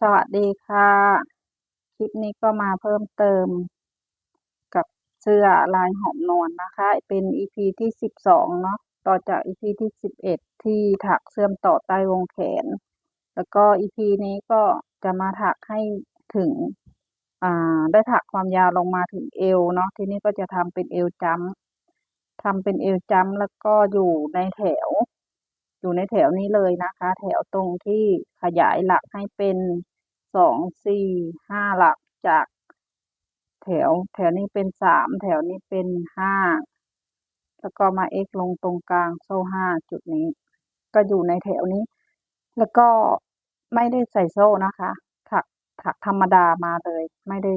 สวัสดีค่ะ คลิปนี้ก็มาเพิ่มเติม กับเสื้อลายหอมนวลนะคะ เป็น EP ที่สิบสองเนาะต่อจาก EP ที่สิบเอ็ดที่ถักเสื่อมต่อใต้วงแขน แล้วก็ EP นี้ก็จะมาถักให้ถึงอ่าได้ถักความยาวลงมาถึงเอวเนาะทีนี้ก็จะทำเป็นเอวจัมทำเป็นเอวจัมแล้วก็อยู่ในแถวอยู่ในแถวนี้เลยนะคะ แถวตรงที่ขยายหลักให้เป็น สองสี่ห้าหลักจากแถวแถวนี้เป็นสามแถวนี้เป็นห้าแล้วก็มา x ลงตรงกลางโซ่ห้าจุดนี้ ก็อยู่ในแถวนี้ แล้วก็ไม่ได้ใส่โซ่นะคะ ถักถักธรรมดามาเลย ไม่ได้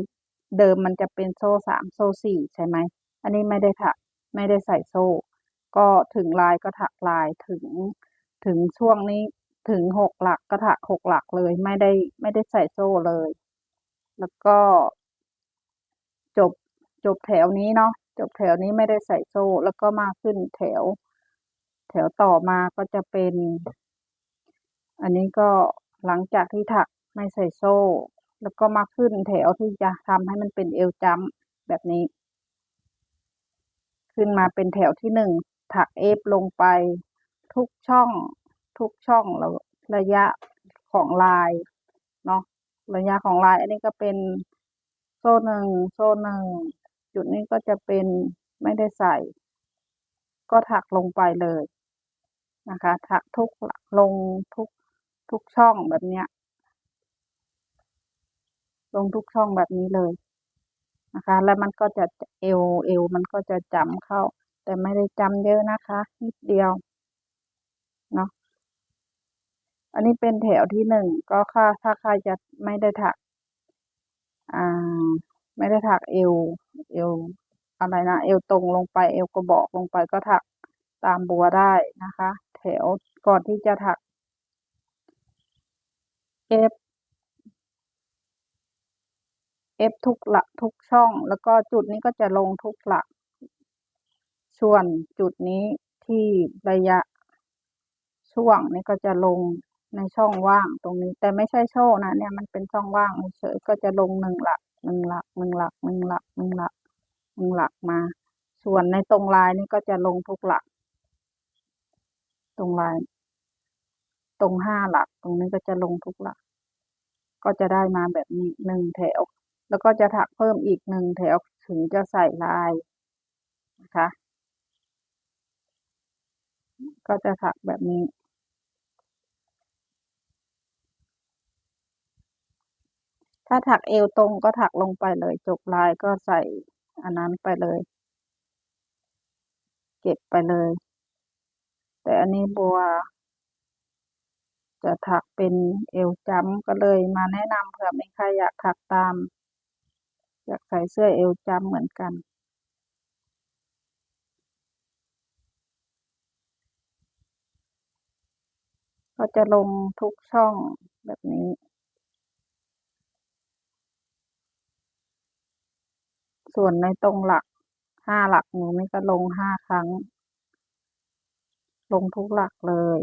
เดิมมันจะเป็นโซ่สามโซ่สี่ใช่ไหม อันนี้ไม่ได้ถักไม่ได้ใส่โซ่ ก็ถึงลายก็ถักลายถึงถึงช่วงนี้ ถึงหกหลักก็ถักหกหลักเลยไม่ได้ไม่ได้ใส่โซ่เลย แล้วก็ จบจบแถวนี้เนาะจบแถวนี้ไม่ได้ใส่โซ่แล้วก็มาขึ้นแถว แถวต่อมาก็จะเป็น อันนี้ก็หลังจากที่ถักไม่ใส่โซ่ แล้วก็มาขึ้นแถวที่จะทำให้มันเป็นเอวจัมแบบนี้ ขึ้นมาเป็นแถวที่หนึ่งถักเอฟลงไปทุกช่อง ทุกช่องแล้วระยะของลายเนาะระยะของลาย อันนี้ก็เป็นโซ่หนึ่งโซ่หนึ่งจุดนี้ก็จะเป็นไม่ได้ใส่ ก็ถักลงไปเลยนะคะ ถักทุกลงทุกทุกช่องแบบเนี้ย ลงทุกช่องแบบนี้เลยนะคะ แล้วมันก็จะเอวเอวมันก็จะจำเข้า แต่ไม่ได้จำเยอะนะคะ นิดเดียวเนาะ อันนี้เป็นแถวที่หนึ่งก็ค่าถ้าใครจะไม่ได้ถัก อ่า ไม่ได้ถักเอว เอวอะไรนะเอวตรงลงไปเอวกระบอกลงไปก็ถักตามบัวได้นะคะ แถวก่อนที่จะถักเอฟเอฟทุกหลักทุกช่อง แล้วก็จุดนี้ก็จะลงทุกหลัก ส่วนจุดนี้ที่ระยะช่วงนี้ก็จะลง ในช่องว่างตรงนี้ แต่ไม่ใช่โชว์นะ เนี่ยมันเป็นช่องว่างเฉยก็จะลงหนึ่งหลักหนึ่งหลักหนึ่งหลักหนึ่งหลักหนึ่งหลักหนึ่งหลักมา ส่วนในตรงลายนี้ก็จะลงทุกหลัก ตรงลาย ตรงห้าหลัก ตรงนี้ก็จะลงทุกหลัก ก็จะได้มาแบบนี้หนึ่งแถว แล้วก็จะถักเพิ่มอีกหนึ่งแถวถึงจะใส่ลายนะคะ ก็จะถักแบบนี้ ถ้าถักเอวตรงก็ถักลงไปเลย จบลายก็ใส่อันนั้นไปเลย เก็บไปเลย แต่อันนี้บัว จะถักเป็นเอวจัมก็เลยมาแนะนำเผื่อมีใครอยากถักตาม อยากใส่เสื้อเอวจัมเหมือนกันก็จะลงทุกช่องแบบนี้ ส่วนในตรงหลักห้าหลักหนูนี่ก็ลงห้าครั้ง ลงทุกหลักเลย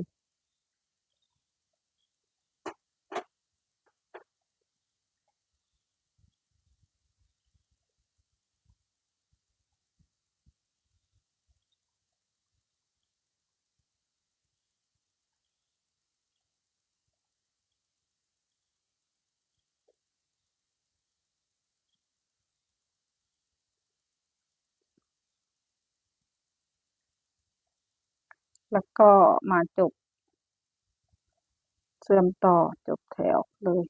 แล้วก็มาจบ เสื่อมต่อจบแถวเลย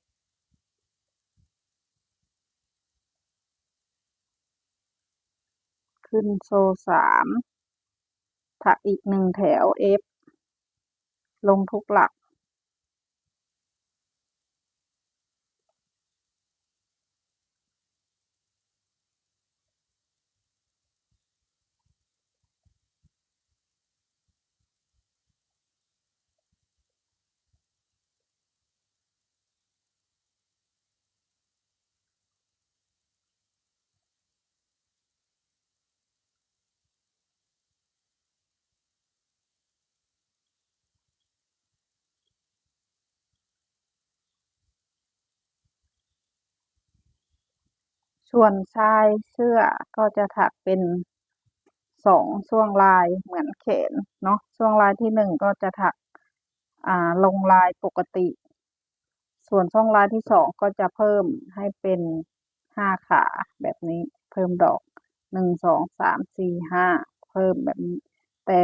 ขึ้นโซ่สามถักอีกหนึ่งแถว F ลงทุกหลัก ส่วนชายเสื้อก็จะถักเป็นสองช่วงลายเหมือนแขนเนาะช่วงลายที่หนึ่งก็จะถักอ่าลงลายปกติ ส่วนช่วงลายที่สองก็จะเพิ่มให้เป็นห้าขาแบบนี้เพิ่มดอกหนึ่งสองสามสี่ห้าเพิ่มแบบนี้ แต่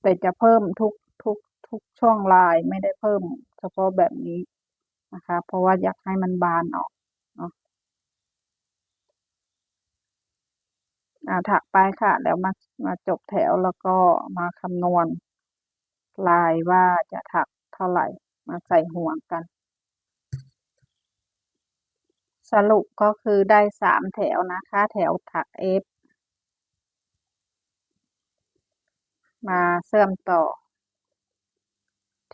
แต่จะเพิ่มทุกทุกทุกช่วงลายไม่ได้เพิ่ม เฉพาะแบบนี้ นะคะ เพราะว่าอยากให้มันบานออกเนาะอ่าถักไปค่ะ แล้วมามาจบแถวแล้วก็มาคำนวณ ลายว่าจะถักเท่าไหร่ มาใส่ห่วงกัน สรุปก็คือได้สามแถวนะคะ แถวถัก F มาเชื่อมต่อ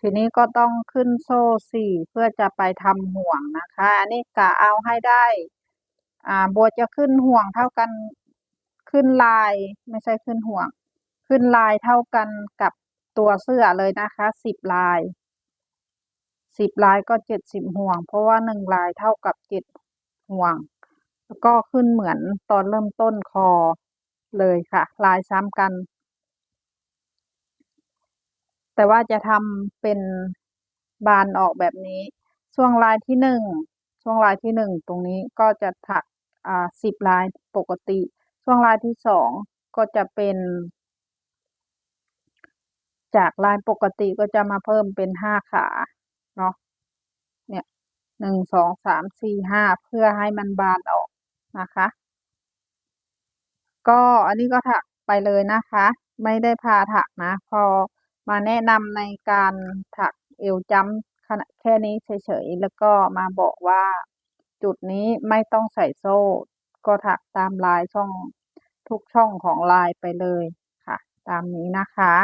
ทีนี้ก็ต้องขึ้นโซ่สี่เพื่อจะไปทำห่วงนะคะอันนี้กะเอาให้ได้ อ่าบัวจะขึ้นห่วงเท่ากันขึ้นลายไม่ใช่ขึ้นห่วง ขึ้นลายเท่ากันกับตัวเสื้อเลยนะคะสิบลายสิบลายก็เจ็ดสิบห่วง เพราะว่าหนึ่งลายเท่ากับเจ็ดห่วง แล้วก็ขึ้นเหมือนตอนเริ่มต้นคอเลยค่ะ ลายซ้ำกัน แต่ว่าจะทำเป็นบานออกแบบนี้ ช่วงลายที่หนึ่งช่วงลายที่หนึ่งตรงนี้ก็จะถักอ่าสิบลายปกติ ช่วงลายที่สองก็จะเป็น จากลายปกติก็จะมาเพิ่มเป็นห้าขาเนาะเนี่ยหนึ่งสองสามสี่ห้าเพื่อให้มันบานออกนะคะ ก็อันนี้ก็ถักไปเลยนะคะ ไม่ได้พาถักนะ พอ มาแนะนำในการถักเอวจัมป์ขนาดแค่นี้เฉยๆ แล้วก็มาบอกว่าจุดนี้ไม่ต้องใส่โซ่ ก็ถักตามลายช่องทุกช่องของลายไปเลยค่ะ ตามนี้นะคะ